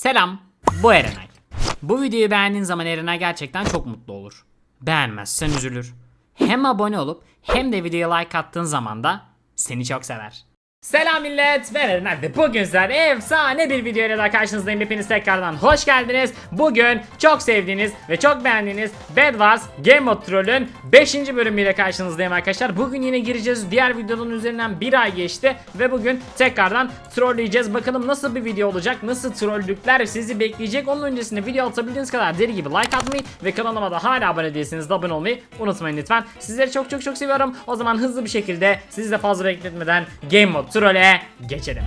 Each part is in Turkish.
Selam, bu Erenay. Bu videoyu beğendiğin zaman Erenay gerçekten çok mutlu olur. Beğenmezsen üzülür. Hem abone olup hem de videoya like attığın zaman da seni çok sever. Selam millet, ben bugün sizlerle efsane bir video ile daha karşınızdayım. Hepiniz tekrardan hoş geldiniz. Bugün çok sevdiğiniz ve çok beğendiğiniz Bed Wars Game Mode Troll'ün 5. bölümüyle karşınızdayım arkadaşlar. Bugün yine gireceğiz. Diğer videonun üzerinden bir ay geçti ve bugün tekrardan trolleyeceğiz. Bakalım nasıl bir video olacak, nasıl trollükler sizi bekleyecek. Onun öncesinde video atabildiğiniz kadar deli gibi like atmayı ve kanalıma da hala abone değilseniz de abone olmayı unutmayın lütfen. Sizleri çok çok çok seviyorum. O zaman hızlı bir şekilde sizi de fazla bekletmeden Game Mode Troll'e geçelim.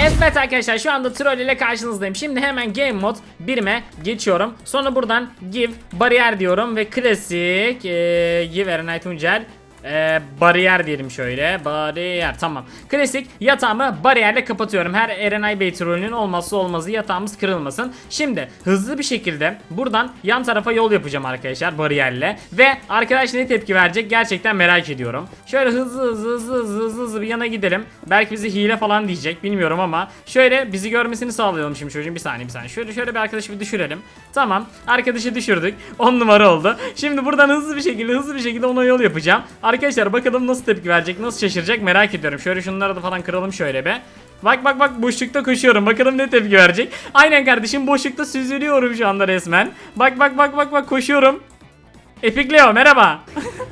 Evet arkadaşlar şu anda troll ile karşınızdayım. Şimdi hemen game mode 1'ime geçiyorum. Sonra buradan give bariyer diyorum ve klasik ee, give Eren Tuncel ee, bariyer diyelim şöyle. Bariyer tamam. Klasik yatağımı bariyerle kapatıyorum. Her Erenay Bey trolünün olmazsa olmazı yatağımız kırılmasın. Şimdi hızlı bir şekilde buradan yan tarafa yol yapacağım arkadaşlar bariyerle. Ve arkadaş ne tepki verecek gerçekten merak ediyorum. Şöyle hızlı hızlı hızlı hızlı hızlı, hızlı bir yana gidelim. Belki bizi hile falan diyecek bilmiyorum ama. Şöyle bizi görmesini sağlayalım şimdi çocuğun bir saniye bir saniye. Şöyle şöyle bir arkadaşı bir düşürelim. Tamam arkadaşı düşürdük. 10 numara oldu. Şimdi buradan hızlı bir şekilde hızlı bir şekilde ona yol yapacağım. Arkadaşlar bakalım nasıl tepki verecek, nasıl şaşıracak merak ediyorum. Şöyle şunları da falan kıralım şöyle be. Bak bak bak boşlukta koşuyorum. Bakalım ne tepki verecek. Aynen kardeşim boşlukta süzülüyorum şu anda resmen. Bak bak bak bak bak koşuyorum. Epic Leo merhaba.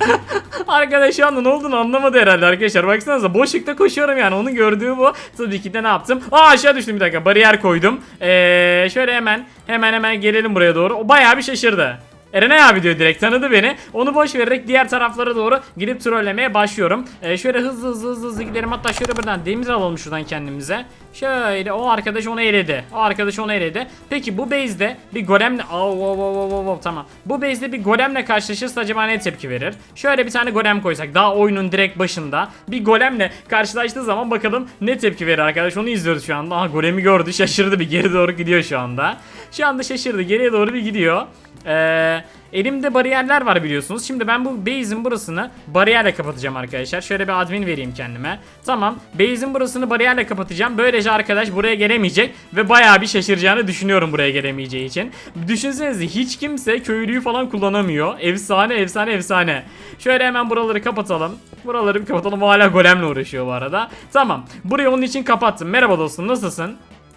Arkadaş şu anda ne olduğunu anlamadı herhalde arkadaşlar. Baksanıza boşlukta koşuyorum yani. Onun gördüğü bu. Tabii ki de ne yaptım? Aa aşağı düştüm bir dakika. Bariyer koydum. Ee, şöyle hemen hemen hemen gelelim buraya doğru. O bayağı bir şaşırdı. Erenay abi diyor direkt tanıdı beni. Onu boş vererek diğer taraflara doğru gidip trollemeye başlıyorum. Ee, şöyle hızlı hızlı hızlı hızlı gidelim. Hatta şöyle buradan demir alalım şuradan kendimize. Şöyle o arkadaş onu eledi. O arkadaş onu eledi. Peki bu base'de bir golemle... Oh, oh, tamam. Bu base'de bir golemle karşılaşırsa acaba ne tepki verir? Şöyle bir tane golem koysak daha oyunun direkt başında. Bir golemle karşılaştığı zaman bakalım ne tepki verir arkadaş. Onu izliyoruz şu anda. Aha golemi gördü şaşırdı bir geri doğru gidiyor şu anda. Şu anda şaşırdı geriye doğru bir gidiyor. Eee... Elimde bariyerler var biliyorsunuz. Şimdi ben bu base'in burasını bariyerle kapatacağım arkadaşlar. Şöyle bir admin vereyim kendime. Tamam. Base'in burasını bariyerle kapatacağım. Böylece arkadaş buraya gelemeyecek ve bayağı bir şaşıracağını düşünüyorum buraya gelemeyeceği için. Düşünsenize hiç kimse köylüyü falan kullanamıyor. Efsane efsane efsane. Şöyle hemen buraları kapatalım. Buraları bir kapatalım. O hala golemle uğraşıyor bu arada. Tamam. Burayı onun için kapattım. Merhaba dostum nasılsın?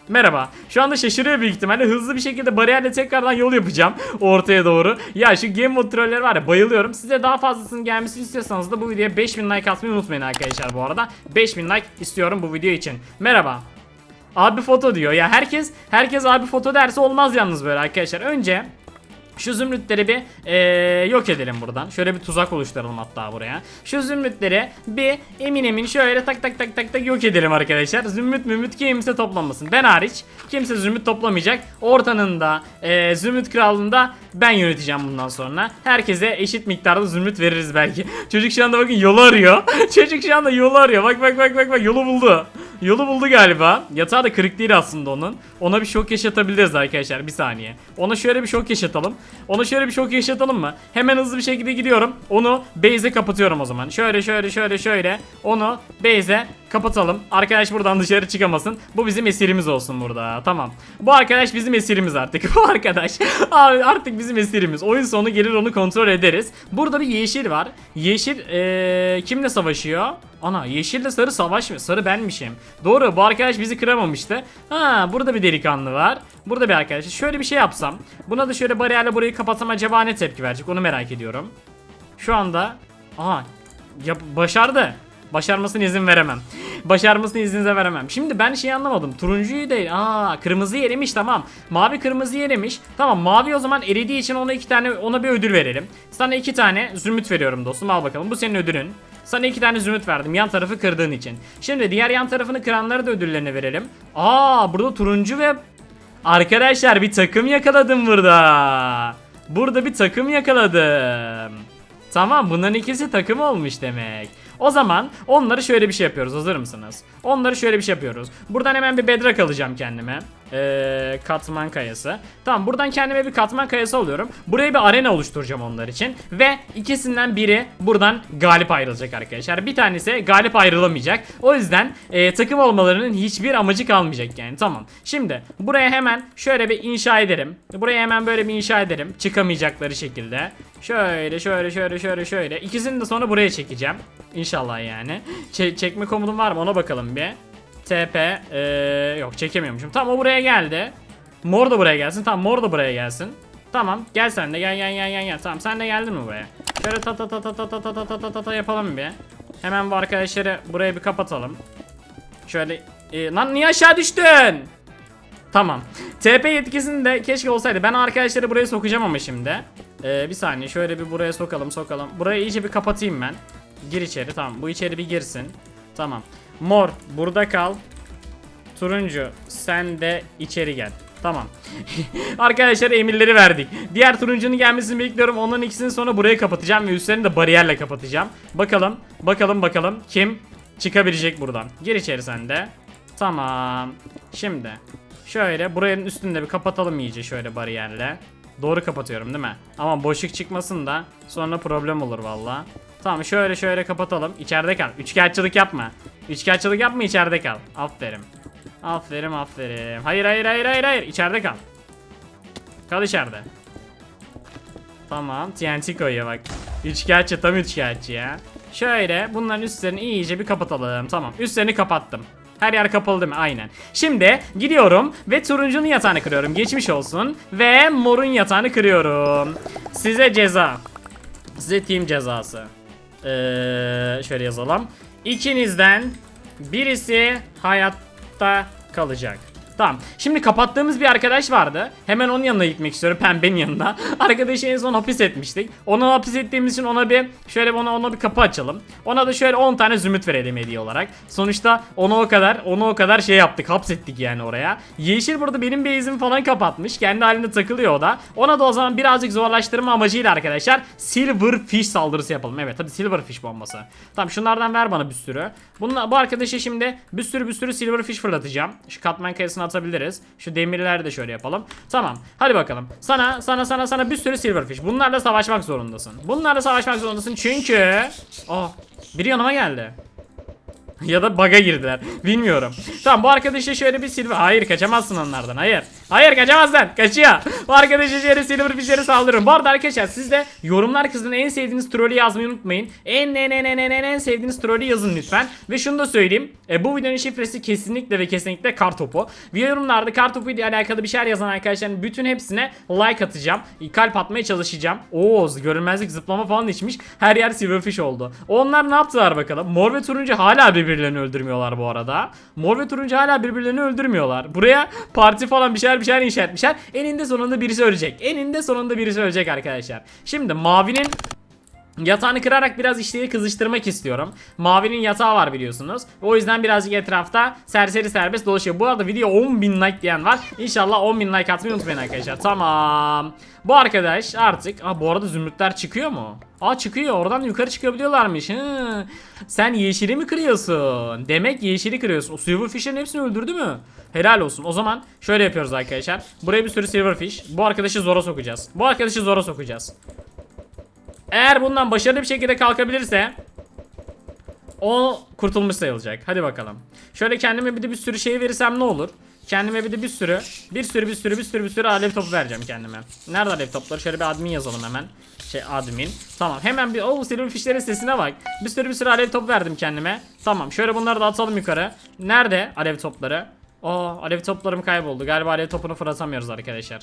Merhaba. Şu anda şaşırıyor büyük ihtimalle. Hızlı bir şekilde bariyerle tekrardan yol yapacağım ortaya doğru. Ya şu game mode trolleri var ya bayılıyorum. Size daha fazlasının gelmesini istiyorsanız da bu videoya 5000 like atmayı unutmayın arkadaşlar bu arada. 5000 like istiyorum bu video için. Merhaba. Abi foto diyor. Ya herkes herkes abi foto derse olmaz yalnız böyle arkadaşlar. Önce şu zümrütleri bir eee, yok edelim buradan. Şöyle bir tuzak oluşturalım hatta buraya. Şu zümrütleri bir emin emin şöyle tak tak tak tak tak yok edelim arkadaşlar. Zümrüt mümrüt kimse toplamasın. Ben hariç kimse zümrüt toplamayacak. Ortanın da eee, zümrüt krallığında ben yöneteceğim bundan sonra. Herkese eşit miktarda zümrüt veririz belki. Çocuk şu anda bakın yolu arıyor. Çocuk şu anda yolu arıyor. Bak bak bak bak bak yolu buldu. Yolu buldu galiba. Yatağı da kırık değil aslında onun. Ona bir şok yaşatabiliriz arkadaşlar. Bir saniye. Ona şöyle bir şok yaşatalım. Ona şöyle bir şok yaşatalım mı? Hemen hızlı bir şekilde gidiyorum. Onu base'e kapatıyorum o zaman. Şöyle şöyle şöyle şöyle. Onu base'e kapatalım. Arkadaş buradan dışarı çıkamasın. Bu bizim esirimiz olsun burada. Tamam. Bu arkadaş bizim esirimiz artık. Bu arkadaş abi artık bizim esirimiz. Oyun sonu gelir onu kontrol ederiz. Burada bir yeşil var. Yeşil ee, kimle savaşıyor? Ana yeşille sarı savaşmıyor. Sarı benmişim. Doğru bu arkadaş bizi kıramamıştı. Ha burada bir delikanlı var. Burada bir arkadaş. Şöyle bir şey yapsam. Buna da şöyle bariyerle burayı kapatsam acaba ne tepki verecek onu merak ediyorum. Şu anda aha ya başardı. Başarmasına izin veremem. Başarmasına izinize veremem. Şimdi ben şey anlamadım. Turuncuyu değil. Aa kırmızı erimiş tamam. Mavi kırmızı erimiş. Tamam mavi o zaman eridiği için ona iki tane ona bir ödül verelim. Sana iki tane zümrüt veriyorum dostum. Al bakalım. Bu senin ödülün. Sana iki tane zümrüt verdim yan tarafı kırdığın için. Şimdi diğer yan tarafını kıranlara da ödüllerini verelim. Aa burada turuncu ve arkadaşlar bir takım yakaladım burada. Burada bir takım yakaladım. Tamam bunların ikisi takım olmuş demek. O zaman onları şöyle bir şey yapıyoruz hazır mısınız? Onları şöyle bir şey yapıyoruz. Buradan hemen bir bedrak alacağım kendime. Ee, katman kayası. Tamam buradan kendime bir katman kayası alıyorum. Buraya bir arena oluşturacağım onlar için. Ve ikisinden biri buradan galip ayrılacak arkadaşlar. Bir tanesi galip ayrılamayacak. O yüzden e, takım olmalarının hiçbir amacı kalmayacak yani. Tamam. Şimdi buraya hemen şöyle bir inşa ederim. Buraya hemen böyle bir inşa ederim. Çıkamayacakları şekilde. Şöyle şöyle şöyle şöyle şöyle. İkisini de sonra buraya çekeceğim. İnşallah yani. Çe- çekme komudum var mı ona bakalım bir. TP ee, yok çekemiyormuşum. Tamam o buraya geldi. Mor da buraya gelsin. Tamam mor da buraya gelsin. Tamam gel sen de gel gel gel gel gel. Tamam sen de geldin mi buraya? Şöyle ta ta ta ta ta ta ta ta ta ta ta ta yapalım bir. Hemen bu arkadaşları buraya bir kapatalım. Şöyle ee, lan niye aşağı düştün? Tamam. TP yetkisini de keşke olsaydı. Ben arkadaşları buraya sokacağım ama şimdi. Ee, bir saniye şöyle bir buraya sokalım sokalım. Burayı iyice bir kapatayım ben. Gir içeri tamam. Bu içeri bir girsin. Tamam. Mor burada kal. Turuncu sen de içeri gel. Tamam. Arkadaşlar emirleri verdik. Diğer turuncunun gelmesini bekliyorum. Onların ikisini sonra buraya kapatacağım ve üstlerini de bariyerle kapatacağım. Bakalım. Bakalım bakalım kim çıkabilecek buradan. Gir içeri sen de. Tamam. Şimdi şöyle buranın üstünde bir kapatalım iyice şöyle bariyerle. Doğru kapatıyorum değil mi? Ama boşluk çıkmasın da sonra problem olur valla. Tamam şöyle şöyle kapatalım. İçeride kal. Üçkağıtçılık yapma. Üçkağıtçılık yapma içeride kal. Aferin. Aferin aferin. Hayır hayır hayır hayır hayır. İçeride kal. Kal içeride. Tamam TNT koyuyor bak. Üçkağıtçı tam üçkağıtçı ya. Şöyle bunların üstlerini iyice bir kapatalım. Tamam üstlerini kapattım. Her yer kapalı değil mi? Aynen. Şimdi gidiyorum ve turuncunun yatağını kırıyorum. Geçmiş olsun. Ve morun yatağını kırıyorum. Size ceza. Size team cezası. Ee, şöyle yazalım. İkinizden birisi hayatta kalacak. Tamam. Şimdi kapattığımız bir arkadaş vardı. Hemen onun yanına gitmek istiyorum. Pembenin yanına. Arkadaşı en son hapis etmiştik. Onu hapis ettiğimiz için ona bir şöyle ona ona bir kapı açalım. Ona da şöyle 10 tane zümrüt verelim hediye olarak. Sonuçta onu o kadar onu o kadar şey yaptık. Hapsettik yani oraya. Yeşil burada benim base'imi falan kapatmış. Kendi halinde takılıyor o da. Ona da o zaman birazcık zorlaştırma amacıyla arkadaşlar Silverfish saldırısı yapalım. Evet hadi Silverfish bombası. Tamam şunlardan ver bana bir sürü. Bununla, bu arkadaşa şimdi bir sürü bir sürü Silverfish fırlatacağım. Şu katman kayasını atabiliriz. Şu demirleri de şöyle yapalım. Tamam. Hadi bakalım. Sana sana sana sana bir sürü Silverfish. Bunlarla savaşmak zorundasın. Bunlarla savaşmak zorundasın çünkü Oh, biri yanıma geldi. ya da bug'a girdiler. Bilmiyorum. Tamam bu arkadaşa şöyle bir silver... Hayır kaçamazsın onlardan. Hayır. Hayır kaçamazsın. Kaçıyor. Bu arkadaşa şöyle silver fishleri saldırırım. Bu arada arkadaşlar siz de yorumlar kısmına en sevdiğiniz trolü yazmayı unutmayın. En en en en en en en sevdiğiniz trolü yazın lütfen. Ve şunu da söyleyeyim. E, bu videonun şifresi kesinlikle ve kesinlikle kartopu. Ve yorumlarda kartopu ile alakalı bir şeyler yazan arkadaşların bütün hepsine like atacağım. Kalp atmaya çalışacağım. Oo görünmezlik zıplama falan içmiş. Her yer silverfish oldu. Onlar ne yaptılar bakalım. Mor ve turuncu hala birbirlerini öldürmüyorlar bu arada. Mor ve turuncu hala birbirlerini öldürmüyorlar. Buraya parti falan bir şeyler bir şeyler inşa etmişler. Eninde sonunda birisi ölecek. Eninde sonunda birisi ölecek arkadaşlar. Şimdi mavinin Yatağını kırarak biraz işleri kızıştırmak istiyorum. Mavinin yatağı var biliyorsunuz. O yüzden birazcık etrafta serseri serbest dolaşıyor. Bu arada video 10.000 like diyen var. İnşallah 10.000 like atmayı unutmayın arkadaşlar. Tamam. Bu arkadaş artık... Aa, bu arada zümrütler çıkıyor mu? Aa çıkıyor. Oradan yukarı çıkabiliyorlarmış. Hı. Sen yeşili mi kırıyorsun? Demek yeşili kırıyorsun. O silverfish'lerin hepsini öldürdü mü? Helal olsun. O zaman şöyle yapıyoruz arkadaşlar. Buraya bir sürü silverfish. Bu arkadaşı zora sokacağız. Bu arkadaşı zora sokacağız. Eğer bundan başarılı bir şekilde kalkabilirse o kurtulmuş sayılacak. Hadi bakalım. Şöyle kendime bir de bir sürü şey verirsem ne olur? Kendime bir de bir sürü, bir sürü bir sürü bir sürü bir sürü alev topu vereceğim kendime. Nerede alev topları? Şöyle bir admin yazalım hemen. Şey admin. Tamam hemen bir o silverfishlerin sesine bak. Bir sürü bir sürü alev topu verdim kendime. Tamam şöyle bunları da atalım yukarı. Nerede alev topları? Aa alev toplarım kayboldu. Galiba alev topunu fırlatamıyoruz arkadaşlar.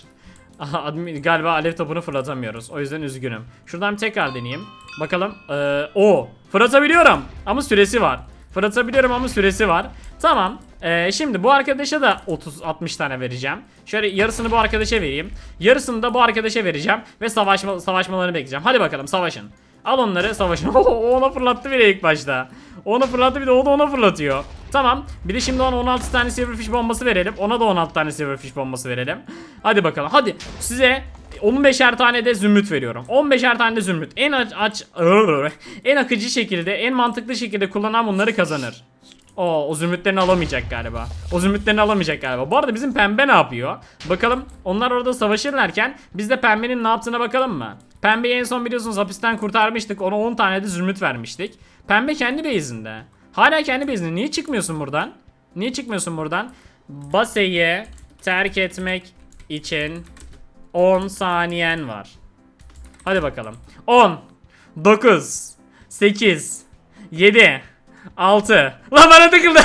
Aha, admin, galiba alev topunu fırlatamıyoruz. O yüzden üzgünüm. Şuradan tekrar deneyeyim. Bakalım. Ee, o fırlatabiliyorum. Ama süresi var. Fırlatabiliyorum ama süresi var. Tamam. Ee, şimdi bu arkadaşa da 30-60 tane vereceğim. Şöyle yarısını bu arkadaşa vereyim. Yarısını da bu arkadaşa vereceğim. Ve savaşma, savaşmalarını bekleyeceğim. Hadi bakalım savaşın. Al onları savaşın. O ona fırlattı bile ilk başta. Onu fırlattı bir de o da ona fırlatıyor. Tamam. Bir de şimdi ona 16 tane silverfish bombası verelim. Ona da 16 tane silverfish bombası verelim. Hadi bakalım. Hadi size 15'er tane de zümrüt veriyorum. 15'er tane de zümrüt. En aç, aç en akıcı şekilde, en mantıklı şekilde kullanan bunları kazanır. Oo, o zümrütlerini alamayacak galiba. O zümrütlerini alamayacak galiba. Bu arada bizim pembe ne yapıyor? Bakalım onlar orada savaşırlarken biz de pembenin ne yaptığına bakalım mı? Pembeyi en son biliyorsunuz hapisten kurtarmıştık. Ona 10 tane de zümrüt vermiştik. Pembe kendi base'inde. Hala kendi base'inde. Niye çıkmıyorsun buradan? Niye çıkmıyorsun buradan? Baseyi terk etmek için 10 saniyen var. Hadi bakalım. 10 9 8 7 6 Lan bana tıkıldı.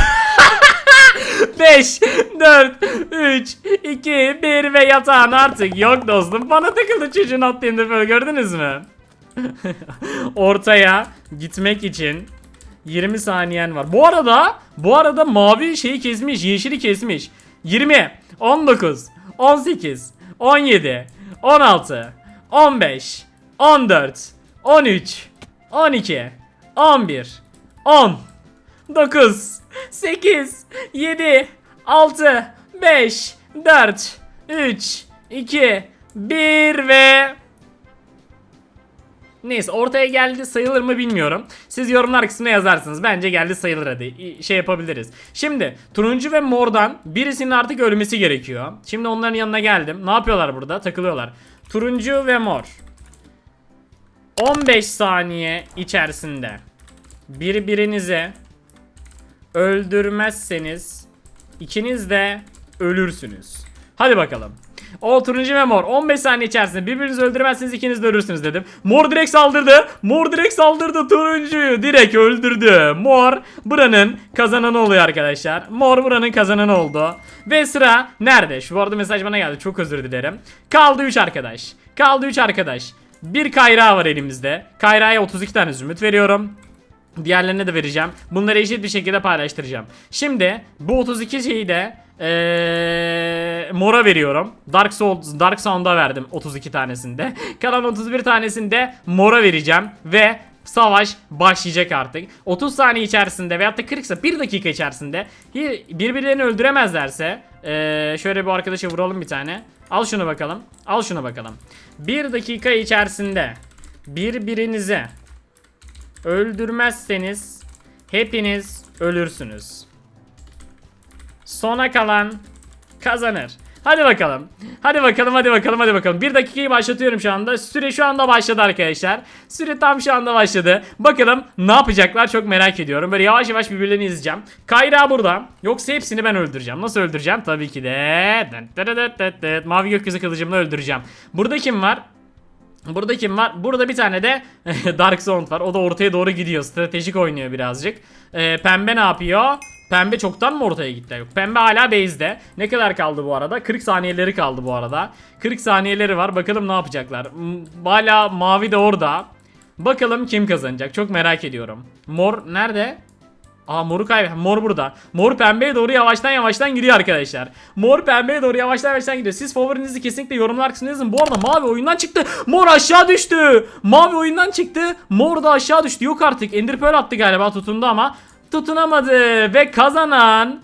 5 4 3 2 1 ve yatağın artık yok dostum. Bana tıkıldı çocuğun attığında böyle gördünüz mü? Ortaya gitmek için 20 saniyen var. Bu arada bu arada mavi şeyi kesmiş, yeşili kesmiş. 20, 19, 18, 17, 16, 15, 14, 13, 12, 11, 10, 9, 8, 7, 6, 5, 4, 3, 2, 1 ve Neyse ortaya geldi sayılır mı bilmiyorum. Siz yorumlar kısmına yazarsınız. Bence geldi sayılır hadi. Şey yapabiliriz. Şimdi turuncu ve mordan birisinin artık ölmesi gerekiyor. Şimdi onların yanına geldim. Ne yapıyorlar burada? Takılıyorlar. Turuncu ve mor. 15 saniye içerisinde birbirinize öldürmezseniz ikiniz de ölürsünüz. Hadi bakalım. O turuncu ve mor 15 saniye içerisinde birbirinizi öldürmezseniz ikiniz de ölürsünüz dedim. Mor direkt saldırdı. Mor direkt saldırdı turuncuyu. Direkt öldürdü. Mor buranın kazananı oluyor arkadaşlar. Mor buranın kazananı oldu. Ve sıra nerede? Şu arada mesaj bana geldi. Çok özür dilerim. Kaldı 3 arkadaş. Kaldı 3 arkadaş. Bir kayrağı var elimizde. Kayraya 32 tane zümrüt veriyorum. Diğerlerine de vereceğim. Bunları eşit bir şekilde paylaştıracağım. Şimdi bu 32 şeyi de eee, mora veriyorum. Dark Souls, Dark Sound'a verdim 32 tanesinde. Kalan 31 tanesini de mora vereceğim ve savaş başlayacak artık. 30 saniye içerisinde veyahut da 40 ise 1 dakika içerisinde birbirlerini öldüremezlerse eee, şöyle bir arkadaşa vuralım bir tane. Al şunu bakalım. Al şunu bakalım. 1 dakika içerisinde birbirinize öldürmezseniz hepiniz ölürsünüz. Sona kalan kazanır. Hadi bakalım. Hadi bakalım hadi bakalım hadi bakalım. Bir dakikayı başlatıyorum şu anda. Süre şu anda başladı arkadaşlar. Süre tam şu anda başladı. Bakalım ne yapacaklar çok merak ediyorum. Böyle yavaş yavaş birbirlerini izleyeceğim. Kayra burada. Yoksa hepsini ben öldüreceğim. Nasıl öldüreceğim? Tabii ki de. Mavi gökyüzü kılıcımla öldüreceğim. Burada kim var? Burada kim var? Burada bir tane de Dark Sound var. O da ortaya doğru gidiyor. Stratejik oynuyor birazcık. Ee, pembe ne yapıyor? Pembe çoktan mı ortaya gitti? Yok. Pembe hala base'de. Ne kadar kaldı bu arada? 40 saniyeleri kaldı bu arada. 40 saniyeleri var. Bakalım ne yapacaklar. Hala mavi de orada. Bakalım kim kazanacak? Çok merak ediyorum. Mor nerede? Aa moru kaybet. Mor burada. Mor pembeye doğru yavaştan yavaştan gidiyor arkadaşlar. Mor pembeye doğru yavaştan yavaştan gidiyor. Siz favorinizi kesinlikle yorumlar kısmına yazın. Bu arada mavi oyundan çıktı. Mor aşağı düştü. Mavi oyundan çıktı. Mor da aşağı düştü. Yok artık. Ender Pearl attı galiba tutundu ama tutunamadı ve kazanan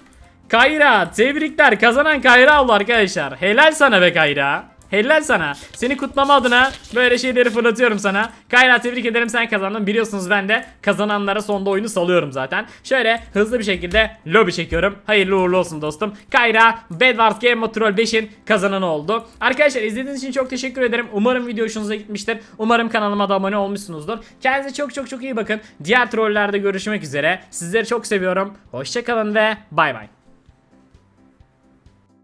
Kayra. Tebrikler. Kazanan Kayra oldu arkadaşlar. Helal sana be Kayra. Helal sana. Seni kutlama adına böyle şeyleri fırlatıyorum sana. Kayra tebrik ederim sen kazandın. Biliyorsunuz ben de kazananlara sonda oyunu salıyorum zaten. Şöyle hızlı bir şekilde lobi çekiyorum. Hayırlı uğurlu olsun dostum. Kayra Bedwars Game Mode Troll 5'in kazananı oldu. Arkadaşlar izlediğiniz için çok teşekkür ederim. Umarım video hoşunuza gitmiştir. Umarım kanalıma da abone olmuşsunuzdur. Kendinize çok çok çok iyi bakın. Diğer trollerde görüşmek üzere. Sizleri çok seviyorum. Hoşçakalın ve bay bay.